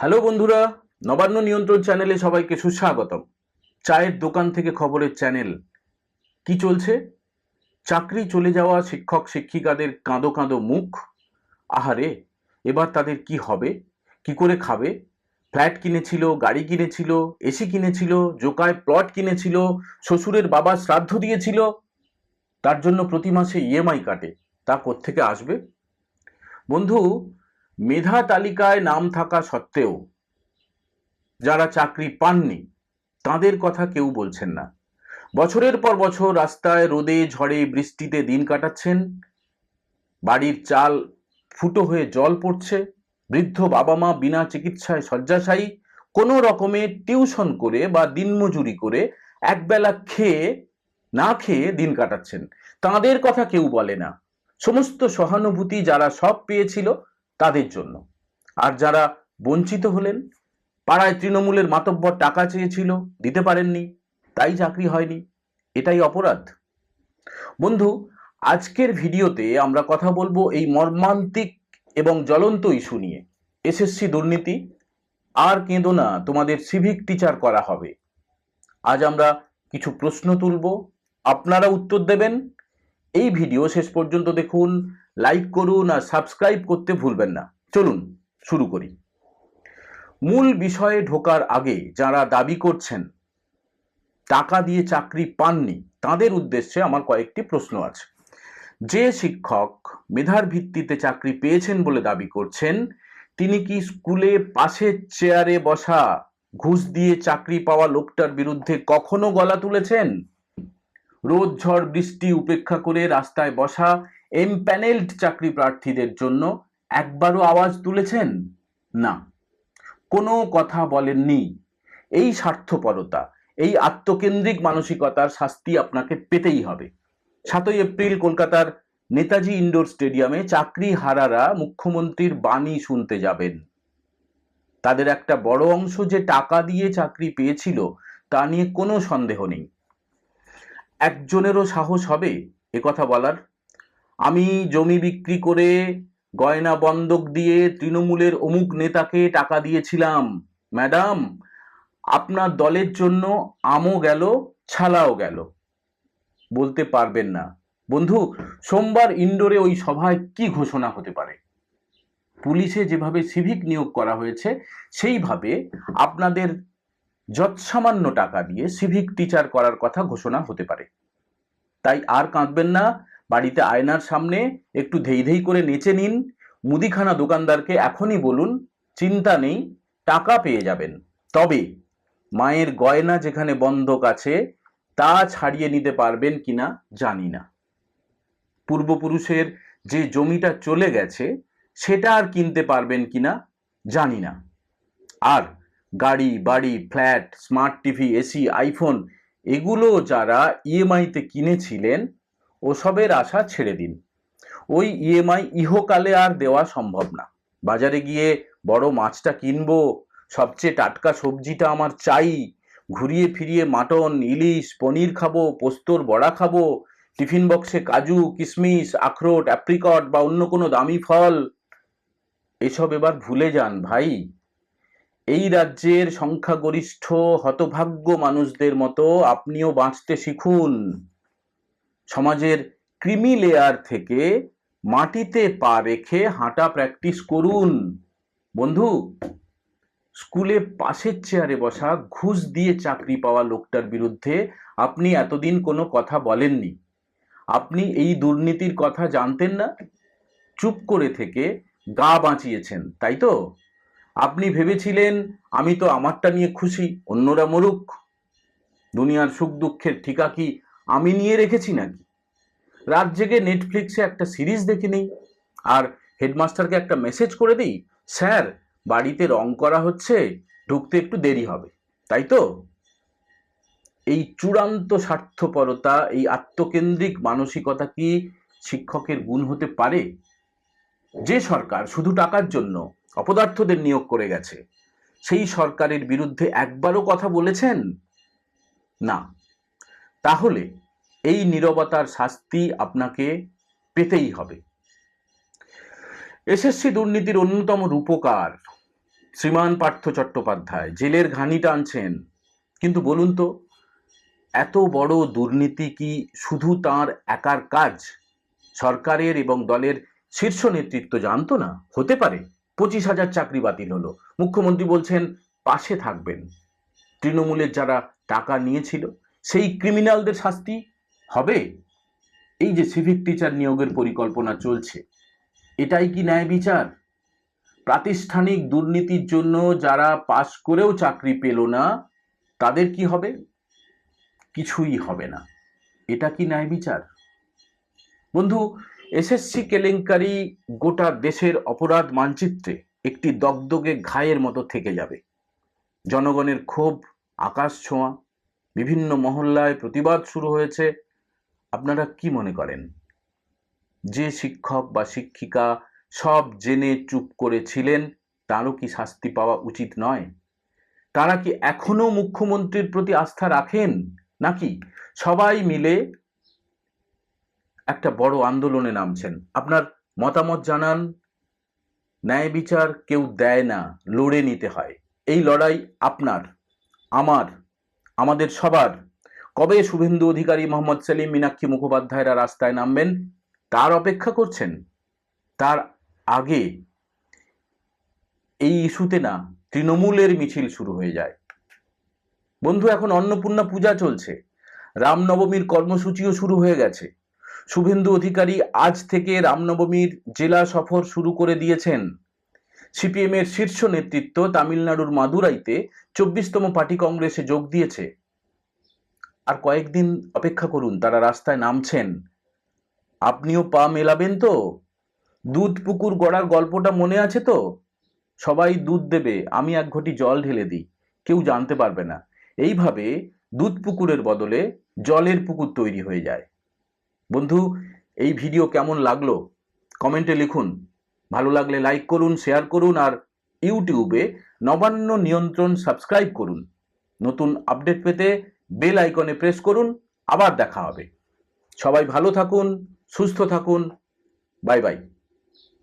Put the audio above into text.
Hello বন্ধুরা, নবান্ন নিয়ন্ত্রণ চ্যানেলে সবাইকে সুস্বাগতম। চায়ের দোকান থেকে খবরের চ্যানেল। কি চলছে? চাকরি চলে যাওয়া শিক্ষক শিক্ষিকাদের কাঁদো কাঁদো মুখ। আহারে, এবার তাদের কি হবে? কি করে খাবে? ফ্ল্যাট কিনেছিল, গাড়ি কিনেছিল, এসি কিনেছিল, জোকায় প্লট কিনেছিল, শ্বশুরের বাবা শ্রাদ্ধ দিয়েছিল। তার জন্য প্রতি মাসে ইএমআই কাটে। তা কোত্থেকে আসবে? বন্ধু মেধা তালিকায় নাম থাকা সত্ত্বেও যারা চাকরি পাননি, তাদের কথা কেউ বলছেন না। বছরের পর বছর রাস্তায় রোদে, ঝড়ে, বৃষ্টিতে দিন কাটাচ্ছেন। বাড়ির চাল ফুটো হয়ে জল পড়ছে। বৃদ্ধ বাবা মা বিনা চিকিৎসায় শয্যাশায়ী কোনো রকমে টিউশন করে বা দিনমজুরি করে একবেলা খেয়ে, না খেয়ে দিন কাটাচ্ছেন। তাদের কথা কেউ বলে না। সমস্ত সহানুভূতি যারা সব পেয়েছিল তাদের জন্য। আর যারা বঞ্চিত হলেন, পাড়ায় তৃণমূলের মাতব্বর টাকা চেয়েছিল, দিতে পারেননি, তাই চাকরি হয়নি, এটাই অপরাধ। বন্ধু, আজকের ভিডিওতে আমরা কথা বলব এই মর্মান্তিক এবং জ্বলন্ত ইস্যু নিয়ে। এসএসসি দুর্নীতি, আর কেঁদো না, তোমাদের সিভিক টিচার করা হবে। আজ আমরা কিছু প্রশ্ন তুলব, আপনারা উত্তর দেবেন। এই ভিডিও শেষ পর্যন্ত দেখুন। লাইক করুন আর সাবস্ক্রাইব করতে ভুলবেন না। চলুন, শুরু করি। মূল বিষয়ে ঢোকার আগে যারা দাবি করছেন, টাকা দিয়ে চাকরি পাননি, তাদের উদ্দেশ্যে আমার কয়েকটি প্রশ্ন আছে। যে শিক্ষক মেধার ভিত্তিতে চাকরি পেয়েছেন বলে দাবি করছেন, তিনি কি স্কুলে পাশের চেয়ারে বসা ঘুষ দিয়ে চাকরি পাওয়া লোকটার বিরুদ্ধে কখনো গলা তুলেছেন? রোদ ঝড় বৃষ্টি উপেক্ষা করে রাস্তায় বসা এমপ্যানেলড চাকরি প্রার্থীদের জন্য একবারও আওয়াজ তুলেছেন? না। কোনো কথা বলেননি। এই স্বার্থপরতা, এই আত্মকেন্দ্রিক মানসিকতার শাস্তি আপনাকে পেতেই হবে। সাতই এপ্রিল কলকাতার নেতাজি ইন্ডোর স্টেডিয়ামে চাকরি হারারা মুখ্যমন্ত্রীর বাণী শুনতে যাবেন। তাদের একটা বড় অংশ যে টাকা দিয়ে চাকরি পেয়েছিল, তা নিয়ে কোনো সন্দেহ নেই। একজনেরও সাহস হবে কথা বলার। আমি জমি বিক্রি করে গয়না বন্ধক দিয়ে তৃণমূলের অমুক নেতাকে টাকা দিয়েছিলাম। ম্যাডাম, আপনার দলের জন্য আমও গেল, ছালাও গেল। বলতে পারবেন না। বন্ধু, সোমবার ইন্ডোরে ওই সভায় কি ঘোষণা হতে পারে? পুলিশে যেভাবে সিভিক নিয়োগ করা হয়েছে, সেইভাবে আপনাদের যৎসামান্য টাকা দিয়ে সিভিক টিচার করার কথা ঘোষণা হতে পারে। তাই আর কাঁদবেন না। বাড়িতে আয়নার সামনে একটু ধেই ধেই করে নেচে নিন। মুদিখানা দোকানদারকে এখনই বলুন, চিন্তা নেই, টাকা পেয়ে যাবেন। তবে মায়ের গয়না যেখানে বন্ধক আছে, তা ছাড়িয়ে নিতে পারবেন কিনা জানি না। পূর্বপুরুষের যে জমিটা চলে গেছে, সেটা আর কিনতে পারবেন কিনা জানি না। আর গাড়ি, বাড়ি, flat, smart TV, AC, iPhone, এগুলো যারা ইএমআইতে কিনেছিলেন ওসবের আশা ছেড়ে দিন। ওই ইএমআই ইহকালে আর দেওয়া সম্ভব না। বাজারে গিয়ে বড় মাছটা কিনবো, সবচেয়ে টাটকা সবজিটা আমার চাই। ঘুরিয়ে ফিরিয়ে মাটন, ইলিশ, পনির খাব, পোস্তর বড়া খাব, টিফিন বক্সে কাজু কিশমিশ আখরোট, অ্যাপ্রিকট বা অন্য কোনো দামি ফল। এসব এবার ভুলে যান ভাই। এই রাজ্যের সংখ্যাগরিষ্ঠ, হতভাগ্য মানুষদের মতো আপনিও বাঁচতে শিখুন। সমাজের ক্রিমি লেয়ার থেকে মাটিতে পা রেখে হাঁটা প্র্যাকটিস করুন। বন্ধু স্কুলে পাশের চেয়ারে বসা, ঘুষ দিয়ে চাকরি পাওয়া লোকটার বিরুদ্ধে আপনি এতদিন কোনো কথা বলেননি। আপনি এই দুর্নীতির কথা জানতেন না? চুপ করে থেকে গা বাঁচিয়েছেন, তাই তো? আপনি ভেবেছিলেন, আমি তো আমারটা নিয়ে খুশি, অন্যরা মরুক। দুনিয়ার সুখ দুঃখের ঠিকা কি আমি নিয়ে রেখেছি নাকি? রাত জেগে নেটফ্লিক্সে একটা সিরিজ দেখে নেই। আর হেডমাস্টারকে একটা মেসেজ করে দিই, স্যার, বাড়িতে রং করা হচ্ছে, ঢুকতে একটু দেরি হবে। তাই তো? এই চূড়ান্ত স্বার্থপরতা, এই আত্মকেন্দ্রিক মানসিকতা কি শিক্ষকের গুণ হতে পারে? যে সরকার শুধু টাকার জন্য অপদার্থদের নিয়োগ করে গেছে, সেই সরকারের বিরুদ্ধে একবারও কথা বলেছেন? না। তাহলে এই নীরবতার শাস্তি আপনাকে পেতেই হবে। এসএসসি দুর্নীতির অন্যতম রূপকার শ্রীমান পার্থ চট্টোপাধ্যায় জেলের ঘানি টানছেন। কিন্তু বলুন তো, এত বড় দুর্নীতি কি শুধু তার একার কাজ? সরকারের এবং দলের শীর্ষ নেতৃত্ব জানতো না? হতে পারে, পঁচিশ হাজার চাকরি বাতিল হলো। মুখ্যমন্ত্রী বলছেন, পাশে থাকবেন। তৃণমূলের যারা টাকা নিয়েছিল সেই ক্রিমিনালদের শাস্তি হবে? এই যে সিভিক টিচার নিয়োগের পরিকল্পনা চলছে, এটাই কি ন্যায় বিচার? প্রাতিষ্ঠানিক দুর্নীতির জন্য যারা পাশ করেও চাকরি পেল না, তাদের কি হবে? কিছুই হবে না। এটা কি ন্যায় বিচার? বন্ধু এসএসসি কেলেঙ্কারি গোটা দেশের অপরাধ মানচিত্রে একটি দগদগে ঘায়ের মতো থেকে যাবে। জনগণের ক্ষোভ, আকাশ ছোঁয়া বিভিন্ন মহল্লায় প্রতিবাদ শুরু হয়েছে। আপনারা কি মনে করেন? যে শিক্ষক বা শিক্ষিকা সব জেনে চুপ করেছিলেন তারও কি শাস্তি পাওয়া উচিত নয়? তারা কি এখনও মুখ্যমন্ত্রীর প্রতি আস্থা রাখেন? নাকি সবাই মিলে একটা বড় আন্দোলনে নামছেন? আপনার মতামত জানান। ন্যায় বিচার কেউ দেয় না, লড়ে নিতে হয়। এই লড়াই আপনার, আমার আমাদের সবার। কবে শুভেন্দু অধিকারী মোহাম্মদ সেলিম মীনাক্ষী মুখোপাধ্যায়রা রাস্তায় নামবেন, তার অপেক্ষা করছেন। তার আগে এই ইস্যুতে না তৃণমূলের মিছিল শুরু হয়ে যায়। বন্ধু, এখন অন্নপূর্ণা পূজা চলছে। রামনবমীর কর্মসূচিও শুরু হয়ে গেছে। শুভেন্দু অধিকারী আজ থেকে রামনবমীর জেলা সফর শুরু করে দিয়েছেন। সিপিএম এর শীর্ষ নেতৃত্ব তামিলনাড়ুর মাদুরাইতে চব্বিশতম পার্টি কংগ্রেসে যোগ দিয়েছে। আর কয়েকদিন অপেক্ষা করুন, তারা রাস্তায় নামছেন। আপনিও পা মেলাবেন তো? দুধ পুকুর গড়ার গল্পটা মনে আছে তো? সবাই দুধ দেবে, আমি এক ঘটি জল ঢেলে দিই, কেউ জানতে পারবে না। এইভাবে দুধ পুকুরের বদলে জলের পুকুর তৈরি হয়ে যায়। বন্ধু, এই ভিডিও কেমন লাগল? কমেন্টে লিখুন। ভালো লাগলে লাইক করুন শেয়ার করুন আর ইউটিউবে নবান্ন নিয়ন্ত্রণ সাবস্ক্রাইব করুন। নতুন আপডেট পেতে বেল আইকনে প্রেস করুন। আবার দেখা হবে। সবাই ভালো থাকুন, সুস্থ থাকুন। Bye bye